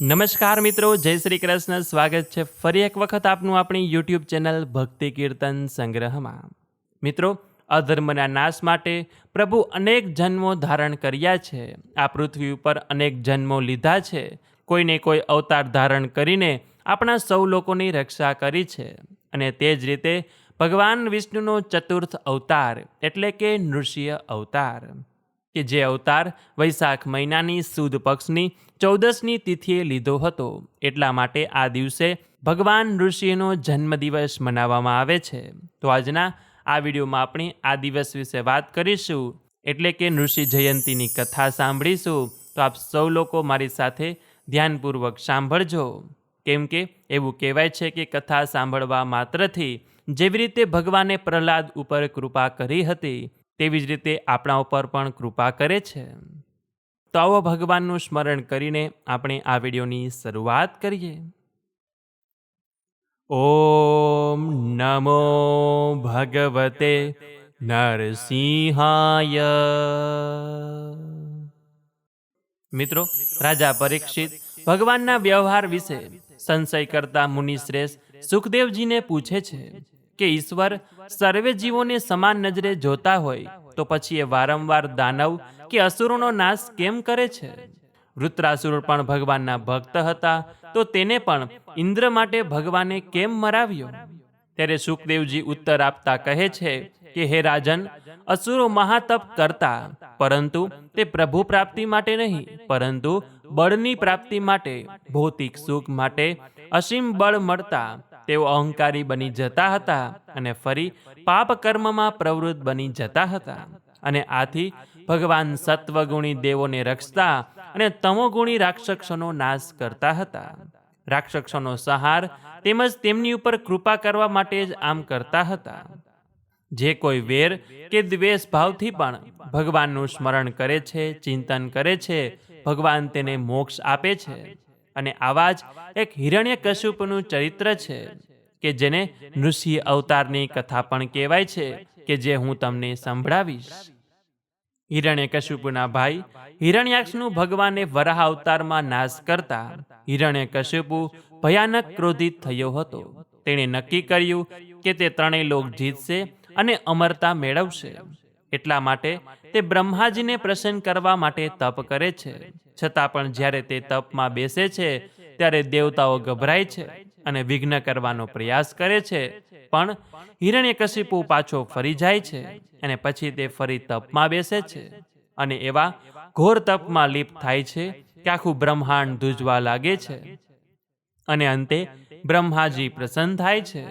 નમસ્કાર મિત્રો, જય શ્રી કૃષ્ણ. સ્વાગત છે ફરી એક વખત આપનું આપણી યુટ્યુબ ચેનલ ભક્તિ કીર્તન સંગ્રહમાં. મિત્રો, અધર્મના નાશ માટે પ્રભુ અનેક જન્મો ધારણ કર્યા છે. આ પૃથ્વી ઉપર અનેક જન્મો લીધા છે. કોઈને કોઈ અવતાર ધારણ કરીને આપણા સૌ લોકોની રક્ષા કરી છે. અને તે જ રીતે ભગવાન વિષ્ણુનો ચતુર્થ અવતાર, એટલે કે નૃસિંહ અવતાર. કે જે અવતાર વૈશાખ મહિનાની સુદ પક્ષની ચૌદસની તિથિએ લીધો હતો. એટલા માટે આ દિવસે ભગવાન ઋષિનો જન્મદિવસ મનાવવામાં આવે છે. તો આજના આ વિડીયોમાં આપણે આ દિવસ વિશે વાત કરીશું. એટલે કે ઋષિ જયંતીની કથા સાંભળીશું. તો આપ સૌ લોકો મારી સાથે ધ્યાનપૂર્વક સાંભળજો. કેમ કે એવું કહેવાય છે કે કથા સાંભળવા માત્રથી જેવી રીતે ભગવાને પ્રહલાદ ઉપર કૃપા કરી હતી તેવી જ રીતે આપણા ઉપર પણ કૃપા કરે છે. તો આવો ભગવાનનું સ્મરણ કરીને આપણે આ વિડીયોની શરૂઆત કરીએ. ઓમ નમો ભગવતે નરસિંહાય. મિત્રો, રાજા પરીક્ષિત ભગવાનના વ્યવહાર વિશે સંશય કરતા મુનિશ્રેષ્ઠ સુખદેવજીને પૂછે છે કે ઈશ્વર સર્વે જીવોને સમાન નજરે જોતા હોય, તો પછી એ વારંવાર દાનવ કે અસુરોનો નાશ કેમ કરે છે? વૃત્રાસુર પણ ભગવાનના ભક્ત હતા, તો તેને પણ ઇન્દ્ર માટે ભગવાને કેમ મરાવ્યો? ત્યારે સુખદેવજી ઉત્તર આપતા કહે છે કે, હે રાજન, અસુરો મહાતપ કરતા, પરંતુ તે પ્રભુ પ્રાપ્તિ માટે નહીં, પરંતુ બળની પ્રાપ્તિ માટે, ભૌતિક સુખ માટે અસીમ બળ મળતા તેઓ અહંકારી બની જતા હતા અને ફરી પાપ કર્મમાં પ્રવૃત્ત બની જતા હતા. અને આથી ભગવાન સત્વગુણી દેવોને રક્ષતા અને તમોગુણી રાક્ષસોનો નાશ કરતા હતા. રાક્ષસોનો સહાર તેમજ તેમની ઉપર કૃપા કરવા માટે જ આમ કરતા હતા. જે કોઈ વેર કે દ્વેષ ભાવથી પણ ભગવાનનું સ્મરણ કરે છે, ચિંતન કરે છે, ભગવાન તેને મોક્ષ આપે છે. અને આવા જ એક હિરણ્ય કશુપનું ચરિત્ર છે, કે જેને નૃસિંહ અવતારની કથા પણ કહેવાય છે, કે જે હું તમને સંભળાવીશ. હિરણ્ય કશ્યપુના ભાઈ હિરણ્યાક્ષનું ભગવાને વરાહ અવતારમાં નાશ કરતા હિરણ્ય કશુપુ ભયાનક ક્રોધિત થયો હતો. તેણે નક્કી કર્યું કે તે ત્રણેય લોક જીતશે અને અમરતા મેળવશે. એટલા માટે તે બ્રહ્માજીને પ્રસન્ન કરવા માટે તપ કરે છે. છતાં પણ જ્યારે તે તપમાં બેસે છે, ત્યારે દેવતાઓ ગભરાય છે અને વિઘ્ન કરવાનો પ્રયાસ કરે છે. પણ હિરણ્યકશિપુ પાછો ફરી જાય છે અને પછી તે ફરી તપમાં બેસે છે અને એવા ઘોર તપમાં લીપ થાય છે કે આખું બ્રહ્માંડ ધૂજવા લાગે છે. અને અંતે બ્રહ્માજી પ્રસન્ન થાય છે.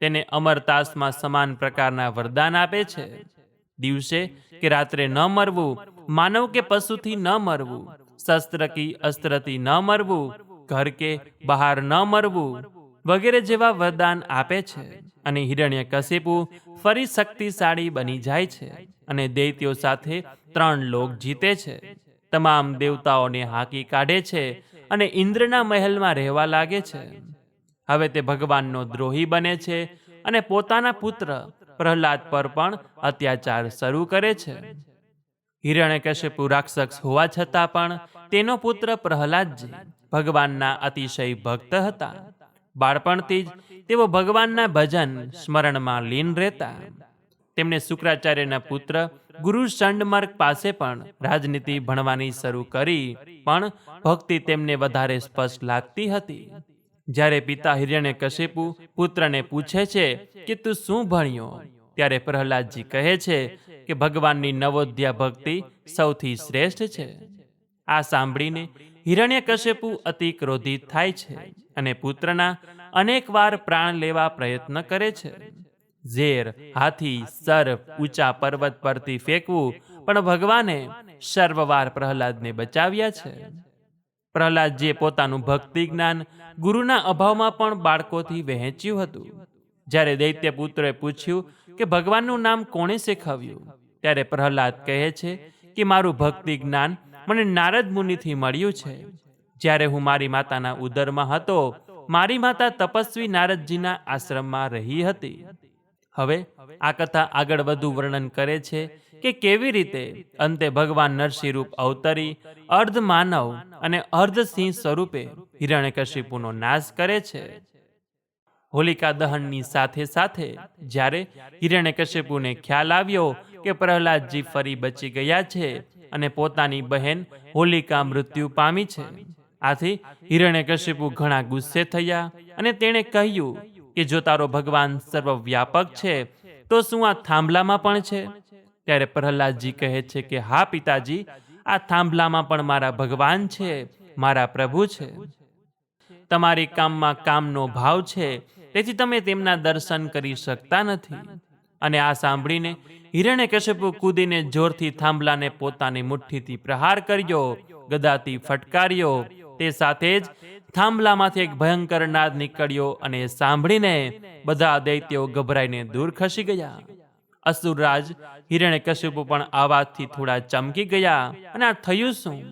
તેને અમરતાસમાં સમાન પ્રકારના વરદાન આપે છે. દિવસે કે રાત્રે ન મરવું, માનવ કે પશુથી ન મરવું, શસ્ત્ર કી અસ્ત્રથી ન મરવું, ઘર કે બહાર ન મરવું, વગેરે જેવા વરદાન આપે છે અને હિરણ્ય કશિપુ ફરી શક્તિશાળી બની જાય છે અને દૈત્યો સાથે ત્રણ લોક જીતે છે. તમામ દેવતાઓને હાંકી કાઢે છે અને ઇન્દ્રના મહેલમાં રહેવા લાગે છે. હવે તે ભગવાનનો દ્રોહી બને છે અને પોતાના પુત્ર પ્રહલાદ પર પણ અત્યાચાર શરૂ કરે છે. હિરણ્યકશ્યપુ રાક્ષસ હોવા છતાં પણ તેનો પુત્ર પ્રહલાદજી ભગવાનના અતિશય ભક્ત હતા. બાળપણથી જ તેઓ ભગવાનના ભજન સ્મરણમાં લીન રહેતા. તેમણે શુક્રાચાર્યના પુત્ર ગુરુ ચંડમાર્ગ પાસે પણ રાજનીતિ ભણવાની શરૂ કરી, પણ ભક્તિ તેમને વધારે સ્પષ્ટ લાગતી હતી. જ્યારે પિતા હિરણ્ય કશિપુ પુત્રને પૂછે છે કે તું શું ભણ્યો? ત્યારે પ્રહલાદજી કહે છે કે ભગવાનની નવોદ્યા ભક્તિ સૌથી શ્રેષ્ઠ છે. આ સાંભળીને હિરણ્ય કશેપુ અતિ ક્રોધિત થાય છે અને પુત્રના અનેકવાર પ્રાણ લેવા પ્રયત્ન કરે છે. ઝેર, હાથી, સર્પ, ઊંચા પર્વત પરથી ફેંકવું પણ ભગવાને સર્વવાર પ્રહલાદને બચાવ્યા છે. પ્રહલાદજીએ પોતાનું ભક્તિ જ્ઞાન ગુરુના અભાવમાં પણ બાળકોથી વહેંચ્યું હતું. જ્યારે દૈત્ય પુત્રએ પૂછ્યું કે ભગવાનનું નામ કોણે શીખવ્યું? ત્યારે પ્રહલાદ કહે છે કે, મારું ભક્તિ જ્ઞાન મને નારદ મુનિથી મળ્યું છે. જ્યારે હું મારી માતાના ઉદરમાં હતો, મારી માતા તપસ્વી નારદજીના આશ્રમમાં રહી હતી. હવે આ કથા આગળ વધુ વર્ણન કરે છે કે કેવી રીતે? અંતે ભગવાન નરસિંહ રૂપ અવતરી અર્ધ માનવ અને અર્ધ સિંહ સ્વરૂપે હિરણ્યકશિપુનો નાશ કરે છે. હોલિકા દહનની સાથે સાથે જ્યારે હિરણ્યકશિપુને ખ્યાલ આવ્યો કે પ્રહલાદજી ફરી બચી ગયા છે અને પોતાની બહેન હોલિકા મૃત્યુ પામી છે, આથી હિરણ્યકશિપુ ઘણા ગુસ્સે થયા અને તેણે કહ્યું કે જો તારો ભગવાન સર્વવ્યાપક છે, તો શું આ થાંભલામાં પણ છે? ત્યારે પ્રહલાદજી કહે છે કે, હા, પિતાજી, આ થાંભલામાં પણ મારા ભગવાન છે, મારા પ્રભુ છે. તમારી કામમાં કામનો ભાવ છે, તેથી તમે તેમના દર્શન કરી શકતા નથી. અને આ સાંભળીને હિરણ્યકશ્યપુ કૂદીને જોરથી થાંભલાને પોતાની મુઠ્ઠીથી પ્રહાર કર્યો, ગદાથી ફટકાર્યો. તે સાથે જ થાંભલામાંથી એક ભયંકર નાદ નીકળ્યો અને સાંભળીને બધા દૈત્યો ગભરાઈને દૂર ખસી ગયા. અસુરરાજ હિરણ્યકશ્યપુ પણ આવાજથી થોડા ચમકી ગયા અને આ થયું શું?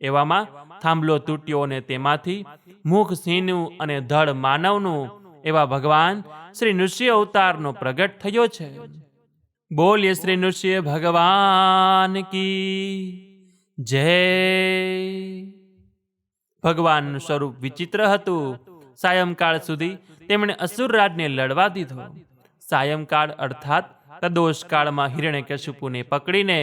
એવામાં થાંભલો તૂટ્યો અને તેમાંથી મુખ સિંહનું અને ધડ માનવનું, એવા ભગવાન શ્રી નૃસિંહ અવતારનો પ્રગટ થયો છે. બોલીએ શ્રી નૃસિંહ, ભગવાન કી જય. ભગવાનનું સ્વરૂપ વિચિત્ર હતું. સાયંકાળ સુધી તેમણે અસુરરાજને લડવા દીધો. સાયંકાળ અર્થાત પ્રદોષ કાળમાં હિરણ્યકશિપુને પકડીને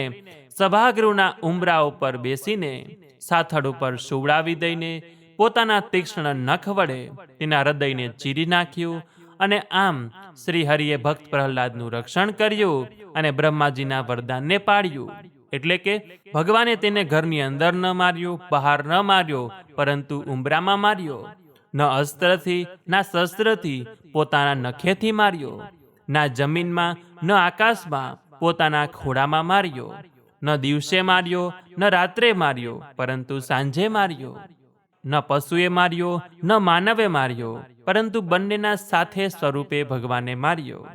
સભાગૃહના ઉમરા ઉપર બેસીને સાથળ ઉપર સુવડાવી દઈને પોતાના તીક્ષ્ણ નખ વડે તેના હૃદયને ચીરી નાખ્યું અને આમ શ્રી હરિએ ભક્ત પ્રહલાદનું રક્ષણ કર્યું અને બ્રહ્માજીના વરદાનને પાડ્યું. એટલે કે ભગવાને તેને ઘરની અંદર ન માર્યો, બહાર ન માર્યો, પરંતુ ઉંબરામાં માર્યો. ન અસ્ત્રથી, ના શસ્ત્રથી પોતાના નખેથી માર્યો. ના જમીનમાં, ન આકાશમાં, પોતાના ખોડામાં માર્યો. ન દિવસે માર્યો, ન રાત્રે માર્યો, પરંતુ સાંજે માર્યો. ન પશુએ માર્યો, ન માનવે માર્યો, પરંતુ બંનેના સાથે સ્વરૂપે ભગવાને માર્યો.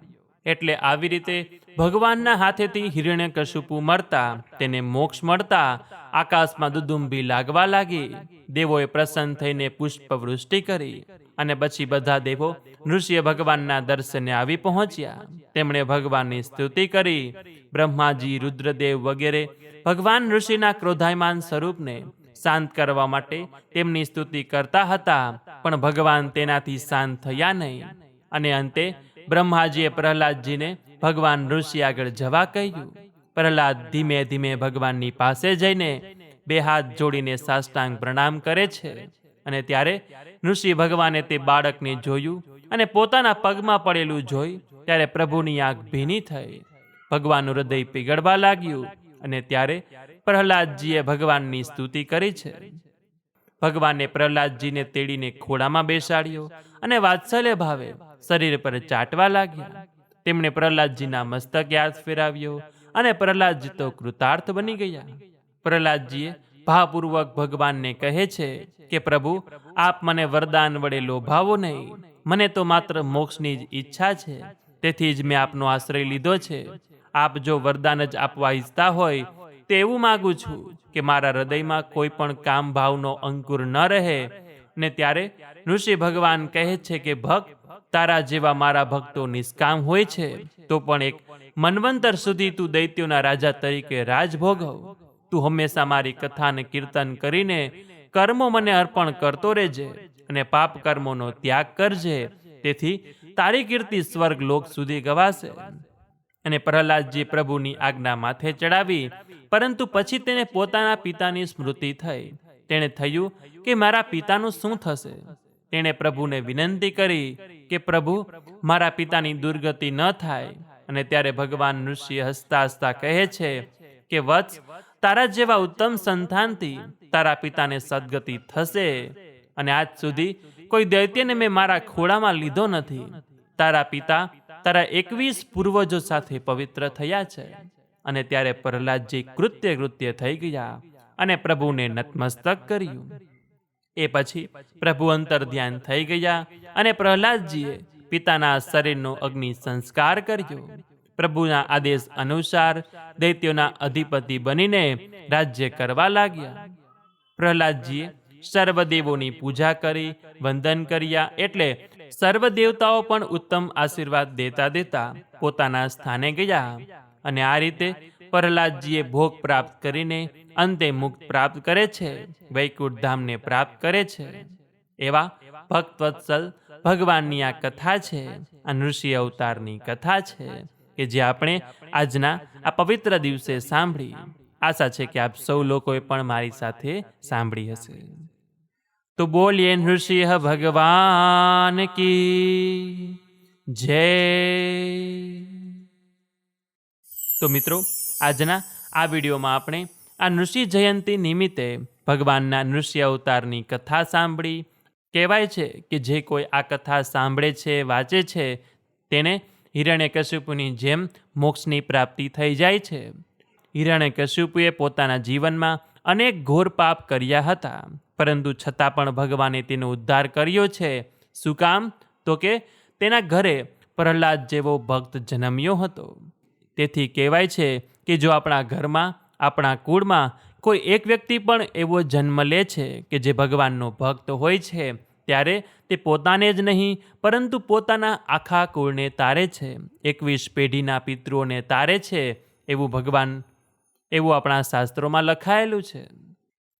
એટલે આવી રીતે ભગવાનના હાથેથી હિરણ્યકશુપુ મરતા, તેને મોક્ષ મળતા, આકાશમાં દુદુંબી લાગવા લાગી. દેવોએ પ્રસન્ન થઈને પુષ્પવૃષ્ટિ કરી. અને પછી બધા દેવો નૃષિએ ભગવાનના દર્શને આવી પહોંચ્યા. તેમણે ભગવાનની સ્તુતિ કરી. બ્રહ્માજી, રુદ્રદેવ વગેરે ભગવાન ઋષિના ક્રોધાયમાન સ્વરૂપને શાંત કરવા માટે તેમની સ્તુતિ કરતા હતા, પણ ભગવાન તેનાથી શાંત થયા નહીં. અને અંતે બ્રહ્માજીએ પ્રહલાદજીને ભગવાન ઋષિ આગળ જવા કહ્યું. પ્રહલાદ ધીમે ધીમે ભગવાનની પાસે જઈને બે હાથ જોડીને સાષ્ટાંગ પ્રણામ કરે છે. અને ત્યારે ઋષિ ભગવાને તે બાળકને જોયું અને પોતાના પગમાં પડેલું જોઈ ત્યારે પ્રભુની આંખ ભીની થઈ. ભગવાનનું હૃદય પીગળવા લાગ્યું અને ત્યારે પ્રહલાદજીએ ભગવાનની સ્તુતિ કરી છે. ભગવાને પ્રહલાદજીને તેડીને ખોડામાં બેસાડ્યો અને વાત્સલ્ય ભાવે શરીર પર ચાટવા લાગ્યા. તેમણે પ્રહલાદજીના મસ્તક યાદ ફેરાવ્યો અને પ્રહલાદજી તો કૃતાર્થ બની ગયા. પ્રહલાદજીએ ભાવપૂર્વક ભગવાનને કહે છે કે, પ્રભુ, આપ મને વરદાન વડે લોભાવો નહીં. મને તો માત્ર મોક્ષની જ ઈચ્છા છે. તેથી જ મેં આપનો આશ્રય લીધો છે. આપ જો વરદાન જ આપવા ઈચ્છતા હોય, તો એવું માગું છું કે મારા હૃદયમાં કોઈ પણ કામ ભાવનો અંકુર ન રહે. ને ત્યારે ઋષિ ભગવાન કહે છે કે, ભક્ત, તારા જેવા મારા ભક્તો નિષ્કામ હોય છે. તો પણ એક મનવંતર સુધી તું દૈત્યોના રાજા તરીકે રાજ ભોગવ તું હંમેશા મારી કથાને કીર્તન કરીને કર્મો મને અર્પણ કરતો રહેજે અને પાપ કર્મોનો ત્યાગ કરજે. તેથી તારી કીર્તિ સ્વર્ગ લોક સુધી ગવાશે. અને પ્રહલાદજી પ્રભુની આજ્ઞા માથે ચડાવી, પરંતુ પછી તેને પોતાના પિતાની સ્મૃતિ થઈ. તેણે થયું કે મારા પિતાનું શું થશે? તેણે પ્રભુને વિનંતી કરી કે, પ્રભુ, મારા પિતાની દુર્ગતિ ન થાય. અને ત્યારે ભગવાન ઋષિ હસતા હસતા કહે છે કે, વત્સ તારા જેવા ઉત્તમ સંતાનથી તારા પિતાને સદગતિ થશે. અને આજ સુધી કોઈ દૈત્યને મેં મારા ખોળામાં લીધો નથી. તારા પિતા તારા એકવીસ પૂર્વજો સાથે પવિત્ર થયા છે. અને ત્યારે પ્રહલાદજી કૃત્ય કૃત્ય થઈ ગયા અને પ્રભુને નતમસ્તક કર્યું. એ પછી પ્રભુ અંતર ધ્યાન થઈ ગયા અને પ્રહલાદજીએ પિતાના શરીરનો અગ્નિ સંસ્કાર કર્યો. પ્રભુના આદેશ અનુસાર દૈત્યોના અધિપતિ બનીને રાજ્ય કરવા લાગ્યા. પ્રહલાદજીએ સર્વદેવોની પૂજા કરી, વંદન કર્યા એટલે સર્વ દેવતાઓ પણ ઉત્તમ આશીર્વાદ દેતા દેતા પોતાના સ્થાને ગયા અને આ રીતે પ્રહલાદજીએ ભોગ પ્રાપ્ત કરીને અંતે મુક્ત પ્રાપ્ત કરે છે, વૈકુંઠ ધામને પ્રાપ્ત કરે છે. એવા ભક્તવત્સલ ભગવાનની આ કથા છે આ નૃષિ અવતારની કથા છે. કે જે આપણે આજના આ પવિત્ર દિવસે સાંભળી. આશા છે કે આપ સૌ લોકોએ પણ મારી સાથે સાંભળી હશે. તો બોલીએ, નૃસિંહ ભગવાન કી જય. તો મિત્રો, આજના આ વિડીયોમાં આપણે આ નૃષિ જયંતિ નિમિત્તે ભગવાનના નૃષ્ય અવતારની કથા સાંભળી. કહેવાય છે કે જે કોઈ આ કથા સાંભળે છે, વાંચે છે, તેને હિરણ્યકશ્યપુની જેમ મોક્ષની પ્રાપ્તિ થઈ જાય છે. હિરણ્યકશ્યપુએ પોતાના જીવનમાં અનેક ઘોર પાપ કર્યા હતા, પરંતુ છતાં પણ ભગવાને તેનો ઉદ્ધાર કર્યો છે. શું કામ? તો કે તેના ઘરે પ્રહલાદ જેવો ભક્ત જન્મ્યો હતો. તેથી કહેવાય છે કે જો આપણા ઘરમાં, આપણા કુળમાં કોઈ એક વ્યક્તિ પણ એવો જન્મ લે છે કે જે ભગવાનનો ભક્ત હોય છે ત્યારે તે પોતાને જ નહીં, પરંતુ પોતાના આખા કુળને તારે છે. એકવીસ પેઢીના પિતૃઓને તારે છે એવું ભગવાન, એવું આપણા શાસ્ત્રોમાં લખાયેલું છે.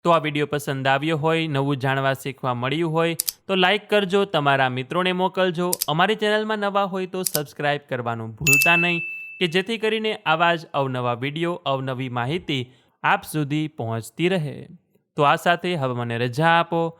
તો આ વીડિયો પસંદ આવ્યો હોય, નવું જાણવા શીખવા મળ્યું હોય, તો લાઈક કરજો, તમારા મિત્રોને મોકલજો. અમારી ચેનલમાં નવા હોય તો સબસ્ક્રાઈબ કરવાનું ભૂલતા નહીં, કે જેથી કરીને આવા જ અવનવા વીડિયો, અવનવી માહિતી આપ સુધી પહોંચતી રહે. તો આ સાથે હવે મને રજા આપો.